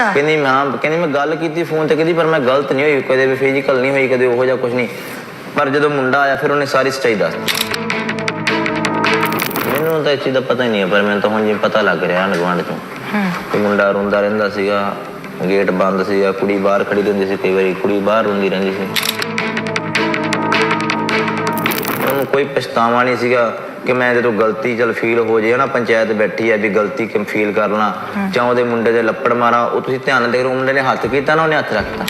ਅੱਛਾ। ਕਹਿੰਦੀ ਮੈਂ ਹਾਂ ਕਹਿੰਦੀ ਮੈਂ ਗੱਲ ਕੀਤੀ ਫੋਨ ਤੇ ਕਹਿੰਦੀ ਪਰ ਮੈਂ ਗਲਤ ਨਹੀਂ ਹੋਈ ਕਦੇ ਵੀ ਫਿਜ਼ੀਕਲ ਨਹੀਂ ਹੋਈ ਕਦੇ ਉਹੋ ਜਿਹਾ ਕੁਝ ਨਹੀਂ। ਪਰ ਜਦੋਂ ਮੁੰਡਾ ਆਇਆ ਫਿਰ ਉਹਨੇ ਸਾਰੀ ਸੱਚਾਈ ਦੱਸ ਦਿੱਤੀ। ਮੈਨੂੰ ਤਾਂ ਇਸ ਚੀਜ਼ ਦਾ ਪਤਾ ਹੀ ਨਹੀਂ ਹੈ ਪਰ ਮੈਨੂੰ ਤਾਂ ਹੁਣ ਜਿਵੇਂ ਪਤਾ ਲੱਗ ਰਿਹਾ ਨਗਵਾਂਡ ਤੋਂ ਹੂੰ। ਕਿ ਮੁੰਡਾ ਰੋਂਦਾ ਰਹਿੰਦਾ ਸੀਗਾ ਗੇਟ ਬੰਦ ਸੀਗਾ ਕੁੜੀ ਬਾਹਰ ਖੜੀ ਰਹਿੰਦੀ ਸੀ ਕਈ ਵਾਰੀ ਕੁੜੀ ਬਾਹਰ ਰੋਂਦੀ ਰਹਿੰਦੀ ਸੀ। ਉਹਨੂੰ ਕੋਈ ਪਛਤਾਵਾ ਨਹੀਂ ਸੀਗਾ। ਕਿ ਮੈਂ ਜਦੋਂ ਗਲਤੀ ਚਲ ਫੀਲ ਹੋ ਜੇ ਨਾ ਪੰਚਾਇਤ ਬੈਠੀ ਹੈ ਵੀ ਗਲਤੀ ਕਿ ਫੀਲ ਕਰ ਲਾਂ ਜਾਂ ਉਹਦੇ ਮੁੰਡੇ ਦੇ ਲੱਪੜ ਮਾਰਾਂ ਉਹ ਤੁਸੀਂ ਧਿਆਨ ਨਾਲ ਦੇਖ ਮੁੰਡੇ ਨੇ ਹੱਥ ਕੀਤਾ ਨਾ ਉਹਨੇ ਹੱਥ ਰੱਖਤਾ।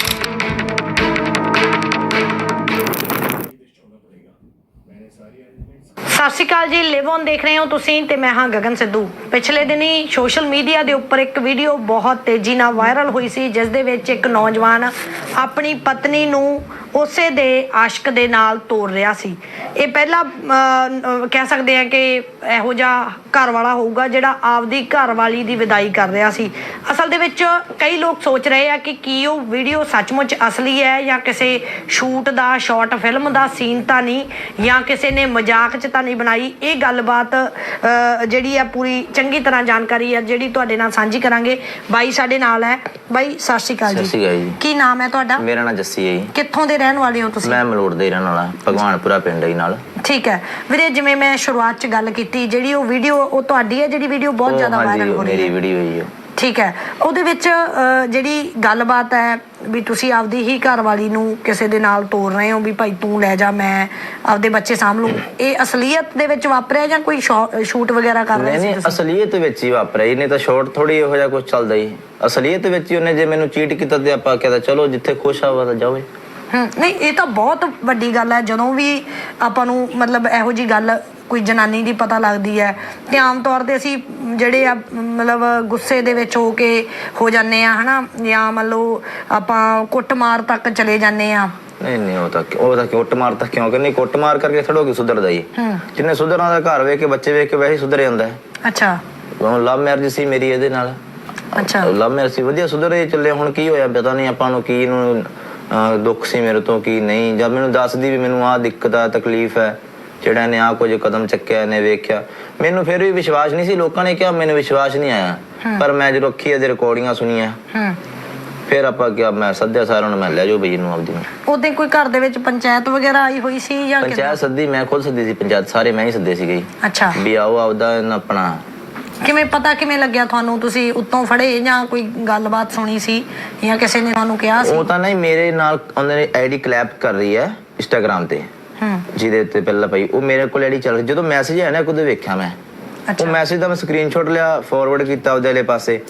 ਸਤਿ ਸ਼੍ਰੀ ਅਕਾਲ ਜੀ ਲਿਵ ਔਨ ਦੇਖ ਰਹੇ ਹੋ ਤੁਸੀਂ ਤੇ ਮੈਂ ਹਾਂ ਗਗਨ ਸਿੱਧੂ। ਪਿਛਲੇ ਦਿਨੀ ਸੋਸ਼ਲ ਮੀਡੀਆ ਦੇ ਉੱਪਰ ਇੱਕ ਵੀਡੀਓ ਬਹੁਤ ਤੇਜ਼ੀ ਨਾਲ ਵਾਇਰਲ ਹੋਈ ਸੀ, ਜਿਸ ਦੇ ਵਿੱਚ ਇੱਕ ਨੌਜਵਾਨ ਆਪਣੀ ਪਤਨੀ ਨੂੰ ਉਸੇ ਦੇ ਆਸ਼ਕ ਦੇ ਨਾਲ ਤੋੜ ਰਿਹਾ ਸੀ। ਇਹ ਪਹਿਲਾ ਕਹਿ ਸਕਦੇ ਆ ਕਿ ਇਹੋ ਜਿਹਾ ਘਰ ਵਾਲਾ ਹੋਊਗਾ ਜਿਹੜਾ ਆਪਦੀ ਘਰ ਵਾਲੀ ਦੀ ਵਿਦਾਈ ਕਰ ਰਿਹਾ ਸੀ। ਅਸਲ ਦੇ ਵਿੱਚ ਕਈ ਲੋਕ ਸੋਚ ਰਹੇ ਆ ਕਿ ਕੀ ਉਹ ਵੀਡੀਓ ਸੱਚਮੁੱਚ ਅਸਲੀ ਹੈ ਜਾਂ ਕਿਸੇ ਸ਼ੂਟ ਦਾ ਸ਼ਾਰਟ ਫਿਲਮ ਦਾ ਸੀਨ ਤਾਂ ਨਹੀਂ ਜਾਂ ਕਿਸੇ ਨੇ ਮਜ਼ਾਕ 'ਚ ਤਾਂ ਨਹੀਂ ਬਣਾਈ। ਇਹ ਗੱਲਬਾਤ ਜਿਹੜੀ ਆ ਪੂਰੀ ਚੰਗੀ ਤਰ੍ਹਾਂ ਜਾਣਕਾਰੀ ਆ ਜਿਹੜੀ ਤੁਹਾਡੇ ਨਾਲ ਸਾਂਝੀ ਕਰਾਂਗੇ। ਬਾਈ ਸਾਡੇ ਨਾਲ ਹੈ। ਬਾਈ ਸਤਿ ਸ਼੍ਰੀ ਅਕਾਲ ਸਤਿ ਸ਼੍ਰੀ ਅਕਾਲ ਜੀ। ਕੀ ਨਾਮ ਹੈ ਤੁਹਾਡਾ? ਮੇਰਾ ਨਾਂ ਜੱਸੀ ਹੈ ਜੀ। ਕਿੱਥੋਂ ਦੇ ਰਹਿਣ ਵਾਲੇ ਹੋ ਤੁਸੀਂ? ਮੈਂ ਮਲੋੜ ਦੇ ਰਹਿਣ ਵਾਲਾ ਭਗਵਾਨਪੁਰਾ ਪਿੰਡ ਹੈ ਨਾਲ। ਠੀਕ ਹੈ। ਵੀਰੇ ਜਿਵੇਂ ਮੈਂ ਸ਼ੁਰੂਆਤ 'ਚ ਗੱਲ ਕੀਤੀ ਜਿਹੜੀ ਉਹ ਵੀਡੀਓ ਉਹ ਤੁਹਾਡੀ ਹੈ ਜਿਹੜੀ ਵੀਡੀਓ ਬਹੁਤ ਜ਼ਿਆਦਾ ਵਾਇਰਲ ਹੋ ਰਹੀ ਮੇਰੀ ਹੈ? ਵੀਡੀਓ ਹੈ। ਠੀਕ ਹੈ। ਉਹਦੇ ਵਿੱਚ ਜਿਹੜੀ ਗੱਲਬਾਤ ਹੈ ਵੀ ਤੁਸੀਂ ਆਪਦੀ ਹੀ ਘਰ ਵਾਲੀ ਨੂੰ ਕਿਸੇ ਦੇ ਨਾਲ ਤੋਰ ਰਹੇ ਹੋ ਵੀ ਭਾਈ ਤੂੰ ਲੈ ਜਾ ਮੈਂ ਆਪਦੇ ਬੱਚੇ ਸਾਂਭ ਲੂੰ ਇਹ ਅਸਲੀਅਤ ਦੇ ਵਿੱਚ ਵਾਪਰਿਆ ਜਾਂ ਕੋਈ ਸ਼ੂਟ ਵਗੈਰਾ ਕਰ ਰਹੇ ਸੀ ਨਹੀਂ ਅਸਲੀਅਤ ਵਿੱਚ ਹੀ ਵਾਪਰਿਆ ਨਹੀਂ ਤਾਂ ਸ਼ਾਰਟ ਥੋੜੀ ਇਹੋ ਜਿਹਾ ਕੁਝ ਚੱਲਦਾ ਹੀ ਅਸਲੀਅਤ ਵਿੱਚ ਹੀ ਉਹਨੇ ਜੇ ਮੈਨੂੰ ਚੀਟ ਕੀਤਾ ਤੇ ਆਪਾਂ ਕਹਿੰਦਾ ਚਲੋ ਜਿੱਥੇ ਖੁਸ਼ ਆਵਾ ਤਾਂ ਜਾਵੇ ਨਹੀਂ ਇਹ ਤਾਂ ਬਹੁਤ ਵੱਡੀ ਗੱਲ ਹੈ। ਜਦੋਂ ਵੀ ਆਪਾਂ ਨੂੰ ਮਤਲਬ ਇਹੋ ਜੀ ਗੱਲ ਕੋਈ ਜਨਾਨੀ ਦੀ ਪਤਾ ਲੱਗਦੀ ਹੈ ਤੇ ਆਮ ਤੌਰ ਤੇ ਅਸੀਂ ਜਿਹੜੇ ਆ ਮਤਲਬ ਗੁੱਸੇ ਦੇ ਵਿੱਚ ਹੋ ਕੇ ਹੋ ਜਾਂਦੇ ਆ ਹਨਾ? ਜਾਂ ਮੰਨ ਲਓ ਆਪਾਂ ਕੁੱਟਮਾਰ ਤੱਕ ਚਲੇ ਜਾਂਦੇ ਆ। ਨਹੀਂ ਨਹੀਂ ਉਹ ਤਾਂ ਉਹ ਤਾਂ ਕੁੱਟ ਮਾਰ ਤਾਂ ਕਿਉਂ ਕਿ ਨਹੀਂ ਕੁੱਟ ਮਾਰ ਕਰਕੇ ਥੜੋਗੀ ਸੁਧਰਦਾ ਹੀ। ਜਿੰਨੇ ਸੁਧਰਨਾ ਦਾ ਘਰ ਵੇਖ ਕੇ ਬੱਚੇ ਵੇਖ ਕੇ ਵੈਸੇ ਸੁਧਰ ਜਾਂਦਾ ਹੈ। ਅੱਛਾ। ਹੁਣ ਲਵ ਮੈਰਿਜ ਸੀ ਮੇਰੀ ਇਹਦੇ ਨਾਲ। ਅੱਛਾ। ਲਵ ਮੈਰਿਜ ਸੀ ਵਧੀਆ ਸੁਧਰੇ ਚੱਲੇ ਹੁਣ ਕੀ ਹੋਇਆ? ਪਤਾ ਨਹੀਂ ਆਪਾਂ ਨੂੰ ਕੀ ਨੂੰ ਦੁੱਖ ਸੀ ਮੇਰੇ ਤੋਂ ਕੀ ਨਹੀਂ। ਜਦ ਮੈਨੂੰ ਦੱਸਦੀ ਵੀ ਮੈਨੂੰ ਆਹ ਦਿੱਕਤ ਆ ਤਕਲੀਫ ਹੈ। ਜਿਹੜਾ ਨੇ ਆ ਕੁਝ ਕਦਮ ਚੱਕਿਆ ਨੇ ਵੇਖਿਆ। ਮੈਨੂੰ ਫਿਰ ਵੀ ਵਿਸ਼ਵਾਸ ਨਹੀਂ ਸੀ। ਲੋਕਾਂ ਨੇ ਕਿਹਾ ਮੈਨੂੰ ਵਿਸ਼ਵਾਸ ਨਹੀਂ ਆਇਆ। ਪਰ ਮੈਂ ਜਦੋਂ ਅੱਖੀ ਇਹਦੇ ਰਿਕਾਰਡਿੰਗਾਂ ਸੁਣੀਆਂ ਹੂੰ। ਫਿਰ ਆਪਾਂ ਕਿਹਾ ਮੈਂ ਸੱਦਿਆ ਸਾਰਿਆਂ ਨੂੰ ਮੈਂ ਲੈ ਜਾਓ ਬਈ ਨੂੰ ਆਪਦੀ ਨੂੰ। ਉਹਦੇ ਕੋਈ ਘਰ ਦੇ ਵਿੱਚ ਪੰਚਾਇਤ ਵਗੈਰਾ ਆਈ ਹੋਈ ਸੀ ਜਾਂ? ਪੰਚਾਇਤ ਸੱਦੀ ਮੈਂ ਖੁਦ ਸੱਦੀ ਸੀ। ਪੰਚਾਇਤ ਸਾਰੇ ਮੈਂ ਹੀ ਸੱਦੇ ਸੀਗੇ ਜੀ। ਅੱਛਾ। ਵੀ ਆਓ ਆਪਦਾ ਆਪਣਾ। ਕਿਵੇਂ ਪਤਾ ਕਿਵੇਂ ਲੱਗਿਆ ਤੁਹਾਨੂੰ? ਤੁਸੀਂ ਉੱਤੋਂ ਫੜੇ ਜਾਂ ਕੋਈ ਗੱਲਬਾਤ ਸੁਣੀ ਸੀ ਜਾਂ ਕਿਸੇ ਨੇ ਤੁਹਾਨੂੰ ਕਿਹਾ ਸੀ? ਉਹ ਤਾਂ ਨਹੀਂ ਮੇਰੇ ਨਾਲ ਉਹਨਾਂ ਨੇ ਆਈਡੀ ਕਲੈਪ ਕਰ ਰਹੀ ਹੈ ਇੰਸਟਾਗ੍ਰam ਤੇ। ਜਿਹਦੇ ਉੱਤੇ ਪਹਿਲਾਂ ਪਈ। ਉਹ ਮੇਰੇ ਕੋਲ ਆਈਡੀ ਚੱਲ ਰਹੀ ਜਦੋਂ ਮੈਸੇਜ ਆਇਆ ਨਾ ਕਦੇ ਵੇਖਿਆ ਮੈਂ। ਉਹ ਮੈਸੇਜ ਦਾ ਮੈਂ ਸਕਰੀਨਸ਼ਾਟ ਲਿਆ ਫਾਰਵਰਡ ਕੀਤਾ ਉਹਦੇ ਵਾਲੇ ਪਾਸੇ।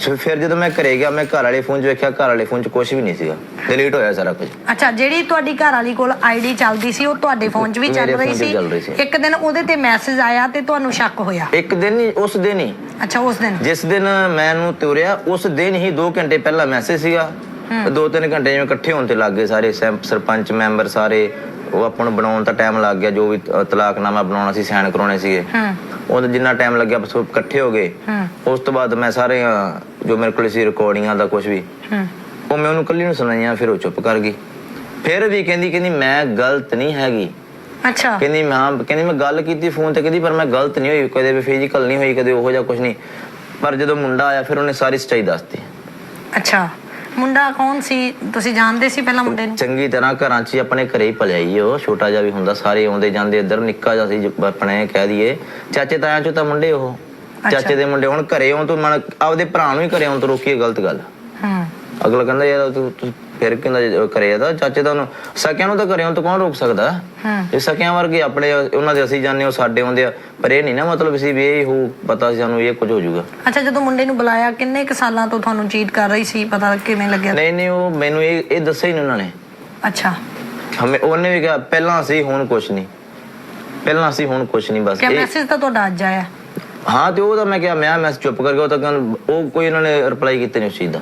ਸੋ ਫਿਰ ਜਦੋਂ ਮੈਂ ਘਰੇ ਗਿਆ ਮੈਂ ਘਰ ਵਾਲੇ ਫੋਨ 'ਚ ਵੇਖਿਆ ਘਰ ਵਾਲੇ ਫੋਨ 'ਚ ਕੁਝ ਵੀ ਨਹੀਂ ਸੀਗਾ। ਡਿਲੀਟ ਹੋਇਆ ਸਾਰਾ ਕੁਝ ਅੱਛਾ ਜਿਹੜੀ ਤੁਹਾਡੀ ਘਰ ਵਾਲੀ ਕੋਲ ਆਈਡੀ ਚੱਲਦੀ ਸੀ ਉਹ ਤੁਹਾਡੇ ਫੋਨ 'ਚ ਵੀ ਚੱਲ ਰਹੀ ਸੀ। ਇੱਕ ਦਿਨ ਉਹਦੇ ਤੇ ਮੈਸੇਜ ਆਇਆ ਤੇ ਤੁਹਾਨੂੰ ਸ਼ੱਕ ਹੋਇਆ? ਇੱਕ ਦਿਨ ਹੀ ਉਸ ਦਿਨ ਹੀ। ਅੱਛਾ ਉਸ ਦਿਨ। ਜਿਸ ਦਿਨ ਮੈਂ ਇਹਨੂੰ ਤੁਰਿਆ ਉਸ ਦਿਨ ਹੀ 2 ਘੰਟੇ ਪਹਿਲਾਂ ਮੈਸੇਜ ਸੀਗਾ। 2-3 ਘੰਟੇ ਜਿਵੇਂ ਇਕੱਠੇ ਹੋਣ ਤੇ ਲੱਗ ਗਏ ਸਾਰੇ ਸਰਪੰਚ ਮੈਂਬਰ ਸਾਰੇ। ਉਹ ਆਪਾਂ ਨੂੰ ਬਣਾਉਣ ਦਾ ਟਾਈਮ ਲੱਗ ਗਿਆ ਜੋ ਵੀ ਤਲਾਕਨਾਮਾ ਬਣਾਉਣਾ ਸੀ ਸਾਈਨ ਕਰਾਉਣੇ ਸੀਗੇ। ਹੂੰ। ਉਹਦਾ ਜਿੰਨਾ ਟਾਈਮ ਲੱਗਿਆ ਬਸ ਉਹ ਇਕੱਠੇ ਹੋ ਗਏ। ਹੂੰ। ਉਸ ਤੋਂ ਬਾਅਦ ਮੈਂ ਸਾਰੇ ਅ, ਜੋ ਮੇਰੇ ਕੋਲ ਸੀ ਰਿਕਾਰਡਿੰਗਾਂ ਦਾ ਕੁਝ ਵੀ ਹੂੰ। ਉਹ ਮੈਂ ਉਹਨੂੰ ਕੱਲੀ ਨੂੰ ਸੁਣਾਈਆਂ ਫਿਰ ਉਹ ਚੁੱਪ ਕਰ ਗਈ। ਫਿਰ ਵੀ ਕਹਿੰਦੀ ਕਹਿੰਦੀ ਮੈਂ ਗਲਤ ਨਹੀਂ ਹੈਗੀ। ਅੱਛਾ। ਕਹਿੰਦੀ ਮੈਂ ਹਾਂ, ਕਹਿੰਦੀ ਮੈਂ ਗੱਲ ਕੀਤੀ ਫੋਨ ਤੇ ਕਹਿੰਦੀ ਪਰ ਮੈਂ ਗਲਤ ਨਹੀਂ ਹੋਈ ਕਦੇ ਵੀ ਫਿਜ਼ੀਕਲ ਨਹੀਂ ਹੋਈ ਕਦੇ ਉਹੋ ਜਿਹਾ ਕੁਝ ਨਹੀਂ। ਪਰ ਜਦੋਂ ਮੁੰਡਾ ਆਇਆ ਫਿਰ ਉਹਨੇ ਸਾਰੀ ਸੱਚਾਈ ਦੱਸਤੀ ਅੱਛਾ। ਮੁੰਡਾ ਕੌਣ ਸੀ? ਤੁਸੀਂ ਜਾਣਦੇ ਸੀ ਪਹਿਲਾਂ ਮੁੰਡੇ ਨੂੰ? ਚੰਗੀ ਤਰ੍ਹਾਂ ਘਰਾਂ 'ਚ ਹੀ ਆਪਣੇ ਘਰੇ ਹੀ ਪਲਿਆ ਹੀ ਉਹ ਛੋਟਾ ਜਿਹਾ ਵੀ ਹੁੰਦਾ ਸਾਰੇ ਆਉਂਦੇ ਜਾਂਦੇ ਇੱਧਰ ਨਿੱਕਾ ਜਿਹਾ ਸੀ ਜ- ਆਪਣੇ ਕਹਿ ਦਈਏ। ਚਾਚੇ ਤਾਇਆਂ ਚੋਂ ਤਾਂ ਮੁੰਡੇ ਉਹ। ਚਾਚੇ ਦੇ ਮੁੰਡੇ ਹੁਣ ਘਰੇ ਆਉਣ ਤੋਂ ਮਨ ਆਪਦੇ ਭਰਾ ਨੂੰ ਹੀ ਘਰੇ ਆਉਣ ਤੋਂ ਰੋਕੀਏ ਗਲਤ ਗੱਲ। ਅਗਲਾ ਕਹਿੰਦਾ ਯਾਰ ਤੂੰ ਤੂੰ ਫਿਰ ਕਹਿੰਦਾ ਜੇ ਕਰੇ ਤਾਂ ਚਾਚੇ ਦਾ ਉਹਨੂੰ ਸਕਿਆਂ ਨੂੰ ਤਾਂ ਆਉਣ ਤੋਂ ਕੌਣ ਰੋਕ ਸਕਦਾ? ਹੂੰ। ਇਹ ਸਕਿਆਂ ਵਰਗੇ ਆਪਣੇ ਉਹਨਾਂ ਦੇ ਅਸੀਂ ਜਾਣਦੇ ਉਹ ਸਾਡੇ ਆਉਂਦੇ ਆ ਪਰ ਇਹ ਨਹੀਂ ਨਾ ਮਤਲਬ ਸੀ ਵੀ ਇਹ ਹੋ ਪਤਾ ਸੀ ਸਾਨੂੰ ਇਹ ਕੁਝ ਹੋ ਜਾਊਗਾ। ਅੱਛਾ ਜਦੋਂ ਮੁੰਡੇ ਨੂੰ ਬੁਲਾਇਆ ਕਿੰਨੇ ਕੁ ਸਾਲਾਂ ਤੋਂ ਤੁਹਾਨੂੰ ਚੀਟ ਕਰ ਰਹੀ ਸੀ ਪਤਾ ਕਿਵੇਂ ਲੱਗਿਆ? ਨਹੀਂ ਨਹੀਂ ਉਹ ਮੈਨੂੰ ਇਹ ਇਹ ਦੱਸਿਆ ਹੀ ਨਹੀਂ ਉਹਨਾਂ ਨੇ। ਅੱਛਾ। ਹਮੇ ਉਹਨੇ ਵੀ ਕਿਹਾ ਪਹਿਲਾਂ ਸੀ ਹੁਣ ਕੁਝ ਨਹੀਂ ਪਹਿਲਾਂ ਸੀ ਹੁਣ ਕੁਝ ਨਹੀਂ ਬਸ ਇਹ ਮੈਸੇਜ ਤਾਂ ਤੁਹਾਡਾ ਅੱਜ ਆਇਆ? ਹਾਂ ਤੇ ਉਹ ਤਾਂ ਮੈਂ ਕਿਹਾ ਮੈਂ ਮੈਂ ਚੁੱਪ ਕਰ ਗਿਆ ਉਹ ਤਾਂ ਉਹ ਕੋਈ ਉਹਨਾਂ ਨੇ ਰਿਪਲਾਈ ਕੀਤਾ ਨਹੀਂ ਉਸ ਚੀਜ਼ ਦਾ।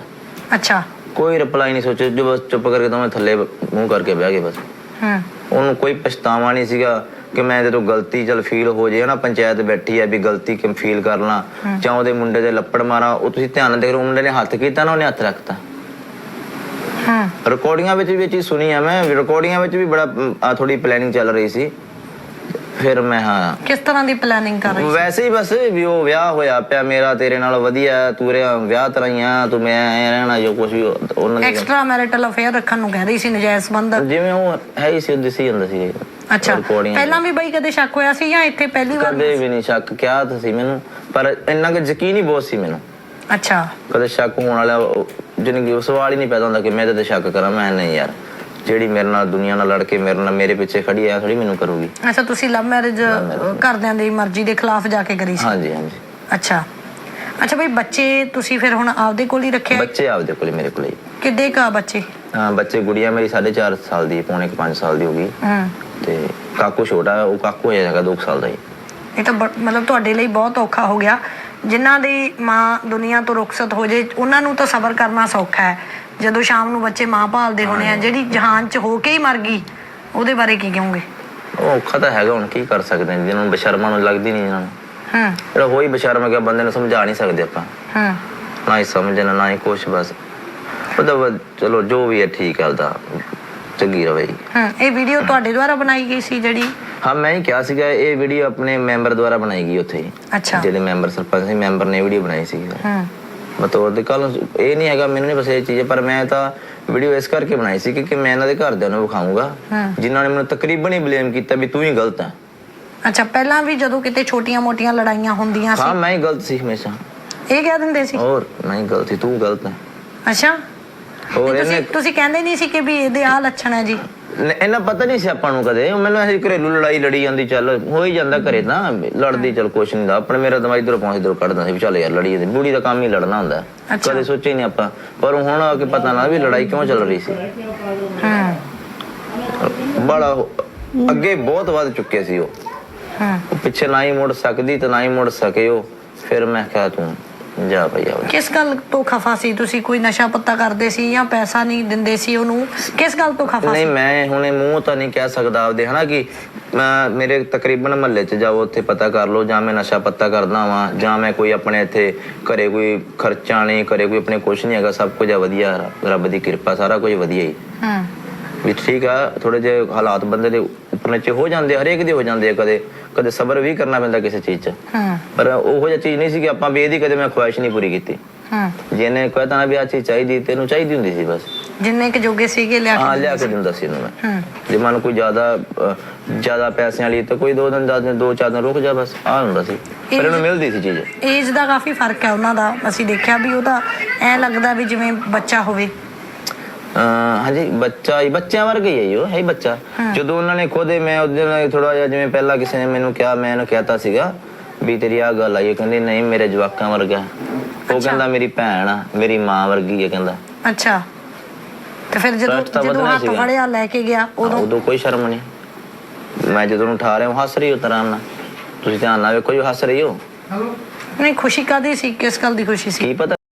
ਅੱਛਾ। ਕੋਈ ਰਿਪਲਾਈ ਨਹੀਂ ਸੋਚਿਆ ਜੋ ਬਸ ਚੁੱਪ ਕਰਕੇ ਤਾਂ ਮੈਂ ਥੱਲੇ ਮੂੰਹ ਕਰਕੇ ਬਹਿ ਗਿਆ ਬਸ। ਹੂੰ। ਉਹਨੂੰ ਕੋਈ ਪਛਤਾਵਾ ਨਹੀਂ ਸੀਗਾ ਕਿ ਮੈਂ ਜਦੋਂ ਗਲਤੀ ਚਲ ਫੀਲ ਹੋ ਜੇ ਨਾ ਪੰਚਾਇਤ ਬੈਠੀ ਹੈ ਵੀ ਗਲਤੀ ਕਿ ਫੀਲ ਕਰ ਲਾਂ ਜਾਂ ਉਹਦੇ ਮੁੰਡੇ ਦੇ ਲੱਪੜ ਮਾਰਾਂ ਉਹ ਤੁਸੀਂ ਧਿਆਨ ਨਾਲ ਦੇਖ ਮੁੰਡੇ ਨੇ ਹੱਥ ਕੀਤਾ ਨਾ ਉਹਨੇ ਹੱਥ ਰੱਖਤਾ। ਹੂੰ। ਰਿਕਾਰਡਿੰਗਾਂ ਵਿੱਚ ਵੀ ਇਹ ਚੀਜ਼ ਸੁਣੀ ਆ ਮੈਂ ਰਿਕਾਰਡਿੰਗਾਂ ਵਿੱਚ ਵੀ ਬੜਾ ਥੋੜੀ ਪਲੈਨਿੰਗ ਚੱਲ ਰਹੀ ਸੀ। ਫਿਰ ਮੈਂ ਹਾਂ। ਕਿਸ ਤਰ੍ਹਾਂ ਦੀ ਪਲੈਨਿੰਗ ਕਰ ਰਹੀ ਵੈਸੇ ਹੀ ਬਸ ਵੀ ਉਹ ਵਿਆਹ ਹੋਇਆ ਪਿਆ ਮੇਰਾ ਤੇਰੇ ਨਾਲ ਵਧੀਆ ਤੂੰ ਰਿਹਾ ਵਿਆਹ ਤਰਾਈਆਂ ਤੂੰ ਮੈਂ ਐ ਰਹਿਣਾ ਜੋ ਕੁਝ ਵੀ ਉਹਨਾਂ ਦੀ ਐਕਸਟਰਾ ਮੈਰਿਟਲ ਅਫੇਅਰ ਰੱਖਣ ਨੂੰ ਕਹਿ ਰਹੀ ਸੀ ਨਜਾਇਜ਼ ਸੰਬੰਧ। ਜਿਵੇਂ ਉਹ ਹੈ ਹੀ ਸੀ ਦਿਸੀ ਜਾਂਦਾ ਸੀ। ਅੱਛਾ। ਪਹਿਲਾਂ ਵੀ ਬਈ ਕਦੇ ਸ਼ੱਕ ਹੋਇਆ ਸੀ ਜਾਂ ਇੱਥੇ ਪਹਿਲੀ ਵਾਰ? ਕਦੇ ਵੀ ਨਹੀਂ ਸ਼ੱਕ ਕਿਹਾ ਤਾਂ ਸੀ ਮੈਨੂੰ ਪਰ ਇੰਨਾ ਕਿ ਯਕੀਨ ਹੀ ਬਹੁਤ ਸੀ ਮੈਨੂੰ। ਅੱਛਾ। ਕਦੇ ਸ਼ੱਕ ਹੋਣ ਵਾਲਾ ਜਿਨ ਸਵਾਲ ਹੀ ਨਹੀਂ ਪੈਦਾ ਹੁੰਦਾ ਕਿ ਮੈਂ ਤੇ ਸ਼ੱਕ ਕਰਾਂ ਮੈਂ ਨਹੀਂ ਯਾਰ। ਜਿਹੜੀ ਮੇਰੇ ਨਾਲ ਦੁਨੀਆ ਨਾਲ ਲੜ ਕੇ ਮੇਰੇ ਨਾਲ ਮੇਰੇ ਪਿੱਛੇ ਖੜੀ ਆ ਥੋੜੀ ਮੈਨੂੰ ਕਰੂਗੀ। ਅੱਛਾ ਤੁਸੀਂ ਲਵ ਮੈਰਿਜ ਘਰਦਿਆਂ ਦੀ ਮਰਜ਼ੀ ਦੇ ਖਿਲਾਫ ਜਾ ਕੇ ਕਰੀ ਸੀ? ਹਾਂਜੀ ਹਾਂਜੀ। ਅੱਛਾ। ਅੱਛਾ ਬਈ ਬੱਚੇ ਤੁਸੀਂ ਫਿਰ ਹੁਣ ਆਪਦੇ ਕੋਲ ਹੀ ਰੱਖਿਆ? ਬੱਚੇ ਆਪਦੇ ਕੋਲੇ ਮੇਰੇ ਕੋਲੇ ਹੀ। ਕਿੱਡੇ ਕਾ ਬੱਚੇ? ਹਾਂ ਬੱਚੇ ਗੁੜੀਆ ਮੇਰੀ 4.5 ਸਾਲ ਦੀ ਪੌਣੇ 5 ਸਾਲ ਦੀ ਹੋ ਗਈ। ਹੂੰ। ਤੇ ਕਾਕੂ ਛੋਟਾ ਉਹ ਕਾਕੂ ਹੈ ਹੈਗਾ 2 ਸਾਲ ਦਾ ਹੀ। ਇਹ ਤਾਂ ਮਤਲਬ ਤੁਹਾਡੇ ਲਈ ਬਹੁਤ ਔਖਾ ਹੋ ਗਿਆ। ਜਿਨ੍ਹਾਂ ਦੀ ਮਾਂ ਦੁਨੀਆ ਤੋਂ ਰੁਖਸਤ ਹੋ ਜੇ ਉਹਨਾਂ ਨੂੰ ਤਾਂ ਸਬਰ ਕਰਨਾ ਸੌਖਾ ਹੈ। ਜਦੋਂ ਸ਼ਾਮ ਨੂੰ ਬੱਚੇ ਮਾਂ ਭਾਲਦੇ ਹੋਣੇ ਆ ਜਿਹੜੀ ਜਹਾਨ 'ਚ ਹੋ ਕੇ ਹੀ ਮਰ ਗਈ ਉਹਦੇ ਬਾਰੇ ਕੀ ਕਹੋਗੇ? ਉਹ ਔਖਾ ਤਾਂ ਹੈਗਾ ਹੁਣ ਕੀ ਕਰ ਸਕਦੇ ਜਿਹਨਾਂ ਨੂੰ ਬਸ਼ਰਮਾਂ ਨੂੰ ਲੱਗਦੀ ਨਹੀਂ ਇਹਨਾਂ ਨੂੰ। ਹੂੰ। ਜਿਹੜਾ ਹੋਈ ਬਸ਼ਰਮ ਗਿਆ ਬੰਦੇ ਨੂੰ ਸਮਝਾ ਨਹੀਂ ਸਕਦੇ ਆਪਾਂ। ਹੂੰ। ਨਾ ਹੀ ਸਮਝਣਾ ਨਾ ਹੀ ਕੁਛ ਬਸ। ਉਹਦਾ ਵਾ- ਚਲੋ ਜੋ ਵੀ ਹੈ ਠੀਕ ਹੈ ਉਹਦਾ ਚੰਗੀ ਰਵੇ। ਜੀ ਹੂੰ ਇਹ ਵੀਡੀਓ ਤੁਹਾਡੇ ਦੁਆਰਾ ਬਣਾਈ ਗਈ ਸੀ ਜਿਹੜੀ? ਹਾਂ ਮੈਂ ਹੀ ਕਿਹਾ ਸੀਗਾ ਇਹ ਵੀਡੀਓ ਆਪਣੇ ਮੈਂਬਰ ਦੁਆਰਾ ਬਣਾਈ ਗਈ ਉੱਥੇ ਹੀ। ਅੱਛਾ। ਜਿਹੜੇ ਮੈਂਬਰ ਸਰਪੰਚ ਸੀ ਮੈਂਬਰ ਨੇ ਵੀਡੀਓ ਬਣਾਈ ਸੀ। ਹੂੰ। ਮਤਲਬ ਕੱਲ ਇਹ ਨਹੀਂ ਹੈਗਾ ਮੈਨੂੰ ਨਹੀਂ ਬਸ ਇਹ ਚੀਜ਼ ਹੈ, ਪਰ ਮੈਂ ਤਾਂ ਵੀਡੀਓ ਇਸ ਕਰਕੇ ਬਣਾਈ ਸੀ ਕਿ ਮੈਂ ਇਹਨਾਂ ਦੇ ਘਰਦਿਆਂ ਨੂੰ ਵਿਖਾਊਂਗਾ। ਹੂੰ। ਜਿਨ੍ਹਾਂ ਨੇ ਮੈਨੂੰ ਤਕਰੀਬਨ ਹੀ ਬਲੇਮ ਕੀਤਾ ਵੀ ਤੂੰ ਹੀ ਗਲਤ ਹੈ। ਅੱਛਾ ਪਹਿਲਾਂ ਵੀ ਜਦੋਂ ਕਿਤੇ ਛੋਟੀਆਂ-ਮੋਟੀਆਂ ਲੜਾਈਆਂ ਹੁੰਦੀਆਂ ਹਾਂ ਸੀ ਮੈਂ ਹੀ ਗਲਤ ਸੀ ਹਮੇਸ਼ਾ। ਇਹ ਕਹਿ ਦਿੰਦੇ ਸੀ? ਹੋਰ ਮੈਂ ਹੀ ਗਲਤ ਸੀ ਤੂੰ ਗਲਤ ਹੈ। ਅੱਛਾ। ਹੋਰ ਤੁਸੀਂ ਇਹਨੇ ਤੁਸੀਂ ਕਹਿੰਦੇ ਨਹੀਂ ਸੀ ਕਿ ਵੀ ਇਹਦੇ ਆ ਲੱਛਣ ਹੈ ਜੀ? ਇਹਨਾਂ ਪਤਾ ਨਹੀਂ ਸੀ ਆਪਾਂ ਨੂੰ ਕਦੇ। ਮੈਨੂੰ ਐਸੀ ਘਰੇਲੂ ਲੜਾਈ ਲੜੀ ਜਾਂਦੀ ਚੱਲ ਹੋ ਹੀ ਜਾਂਦਾ ਘਰੇ ਤਾਂ। ਲੜਦੀ ਚੱਲ ਕੁਛ ਨਹੀਂ ਦਾ ਆਪਣੇ ਮੇਰਾ ਦਿਮਾਗ ਇਧਰੋਂ ਪਹੁੰਚ ਇਧਰੋਂ ਕੱਢਦਾ ਸੀ ਵੀ ਚੱਲ ਯਾਰ ਲੜੀ ਜਾਂਦੀ ਬੁੜੀ ਦਾ ਕੰਮ ਹੀ ਲੜਨਾ ਹੁੰਦਾ। ਕਦੇ ਸੋਚਿਆ ਹੀ ਨਹੀਂ ਆਪਾਂ। ਪਰ ਹੁਣ ਆ ਕੇ ਪਤਾ ਨਾ ਵੀ ਲੜਾਈ ਕਿਉਂ ਚੱਲ ਰਹੀ ਸੀ। ਹੂੰ। ਬੜਾ ਅੱਗੇ ਬਹੁਤ ਵੱਧ ਚੁੱਕੇ ਸੀ ਉਹ। ਹੂੰ। ਪਿੱਛੇ ਨਾ ਹੀ ਮੁੜ ਸਕਦੀ ਤੇ ਨਾ ਹੀ ਮੁੜ ਸਕੇ ਉਹ। ਫਿਰ ਮੈਂ ਕਿਹਾ ਤੂੰ ਜਾ ਭਈ ਆ ਕਿਸ ਗੱਲ ਤੋਂ ਖਫਾ ਸੀ? ਤੁਸੀਂ ਕੋਈ ਨਸ਼ਾ ਪੱਤਾ ਕਰਦੇ ਸੀ ਜਾਂ ਪੈਸਾ ਨਹੀਂ ਦਿੰਦੇ ਸੀ ਉਹਨੂੰ? ਕਿਸ ਗੱਲ ਤੋਂ ਖਫਾ ਨਹੀਂ ਸੀ? ਮੈਂ ਹੁਣੇ ਮੂੰਹ ਤਾਂ ਨਹੀਂ ਕਹਿ ਸਕਦਾ ਆਪਦੇ ਹਨਾ ਕਿ ਮੈਂ ਮੇਰੇ ਤਕਰੀਬਨ ਮਹੱਲੇ 'ਚ ਜਾਓ ਉੱਥੇ ਪਤਾ ਕਰ ਲਓ ਜਾਂ ਮੈਂ ਨਸ਼ਾ ਪੱਤਾ ਕਰਦਾ ਵਾਂ ਜਾਂ ਮੈਂ ਕੋਈ ਆਪਣੇ ਇੱਥੇ ਘਰੇ ਕੋਈ ਖਰਚਾ ਨਹੀਂ ਕਰੇ ਕੋਈ ਆਪਣੇ ਕੁਝ ਨਹੀਂ ਹੈਗਾ ਸਭ ਕੁਝ ਆ ਵਧੀਆ ਰੱਬ ਦੀ ਕਿਰਪਾ ਸਾਰਾ ਕੁਝ ਵਧੀਆ ਹੀ। ਹੂੰ। ਵੀ ਠੀਕ ਆ ਥੋੜੇ ਜਿਹੇ ਹਾਲਾਤ ਬੰਦੇ ਦੇ ਉੱਪਰ ਨੀਚੇ ਹੋ ਜਾਂਦੇ ਹਰੇਕ ਦੇ ਹੋ ਜਾਂਦੇ ਆ ਕਦੇ ਕਦੇ ਸਬਰ ਵੀ ਕਰਨਾ ਪੈਂਦਾ ਕਿਸੇ ਚੀਜ਼ 'ਚ। ਹੂੰ। ਪਰ ਉਹੋ ਜਿਹੀ ਚੀਜ਼ ਨਹੀਂ ਸੀ ਕਿ ਆਪਾਂ ਵੀ ਇਹਦੀ ਕਦੇ ਮੈਂ ਖੁਆਇਸ਼ ਨਹੀਂ ਪੂਰੀ ਕੀਤੀ। ਹੂੰ। ਜਿਹਨੇ ਕਹਤਾ ਨਾ ਵੀ ਆ ਚੀਜ਼ ਚਾਹੀਦੀ ਤੈਨੂੰ ਚਾਹੀਦੀ ਹੁੰਦੀ ਸੀ ਬਸ। ਜਿੰਨੇ ਕਿ ਜੋਗੇ ਸੀਗੇ ਲਿਆ ਹਾਂ ਕੇ ਲਿਆ ਕੇ ਦਿੰਦਾ ਸੀ ਇਹਨੂੰ ਮੈਂ। ਹੂੰ। ਜੇ ਮਨ ਕੋਈ ਜ਼ਿਆਦਾ ਜ਼ਿਆਦਾ ਪੈਸਿਆਂ ਵਾਲੀ ਤਾਂ ਕੋਈ ਦੋ ਦਿਨ ਦਿਨ ਦੋ ਚਾਰ ਦਿਨ ਰੁਕ ਜਾ ਬਸ ਆ ਹੁੰਦਾ ਸੀ। ਪਰ ਇਹਨੂੰ ਮਿਲਦੀ ਸੀ ਚੀਜ਼। ਏਜ ਦਾ ਕਾਫੀ ਫ਼ਰਕ ਹੈ ਉਹਨਾਂ ਦਾ। ਅਸੀਂ ਦੇਖਿਆ ਵੀ ਉਹਦਾ ਐ ਲੱਗਦਾ ਵੀ ਜਿਵੇਂ ਬੱਚਾ ਹੋਵੇ। ਹਾਂਜੀ ਬੱਚਾ ਹੀ ਬੱਚਿਆਂ ਵਰਗਾ ਹੀ ਹੈ ਉਹ ਹੈ ਹੀ ਬੱਚਾ। ਜਦੋਂ ਉਹਨਾਂ ਨੇ ਖੁਦ ਮੈਂ ਉਹਦੇ ਨਾਲ ਥੋੜਾ ਜਿਹਾ ਜਿਵੇਂ ਪਹਿਲਾਂ ਕਿਸੇ ਨੇ ਮੈਨੂੰ ਕਿਹਾ ਮੈਂ ਇਹਨੂੰ ਕਹਿਤਾ ਸੀਗਾ ਵੀ ਤੇਰੀ ਆ ਗੱਲ ਆਈ ਕਹਿੰਦੀ ਨਹੀਂ ਮੇਰੇ ਜਵਾਕਾਂ ਵਰਗਾ ਉਹ ਕਹਿੰਦਾ ਮੇਰੀ ਭੈਣ ਆ ਮੇਰੀ ਮਾਂ ਵਰਗੀ ਹੈ ਕਹਿੰਦਾ। ਅੱਛਾ। ਤੇ ਫਿਰ ਜਦੋਂ ਜਦੋਂ ਹੱਥ। ਫੜਿਆ ਲੈ ਕੇ ਗਿਆ ਉਦੋਂ ਉਦੋਂ ਕੋਈ ਸ਼ਰਮ ਨਹੀਂ। ਮੈਂ ਜਦੋਂ ਉਹਨੂੰ ਉਠਾ ਰਿਹਾ ਹਾਂ ਹੱਸ ਰਹੀ ਹੋ ਤਰ੍ਹਾਂ ਨਾਲ। ਤੁਸੀਂ ਧਿਆਨ ਨਾਲ ਵੇਖੋ ਜੀ ਹੱਸ ਰਹੀ ਹੋ ਨਹੀਂ ਖੁਸ਼ੀ ਕਾਦੀ ਸੀ? ਕਿਸ ਗੱਲ ਦੀ ਖੁਸ਼ੀ ਸੀ? ਕੀ ਪਤਾ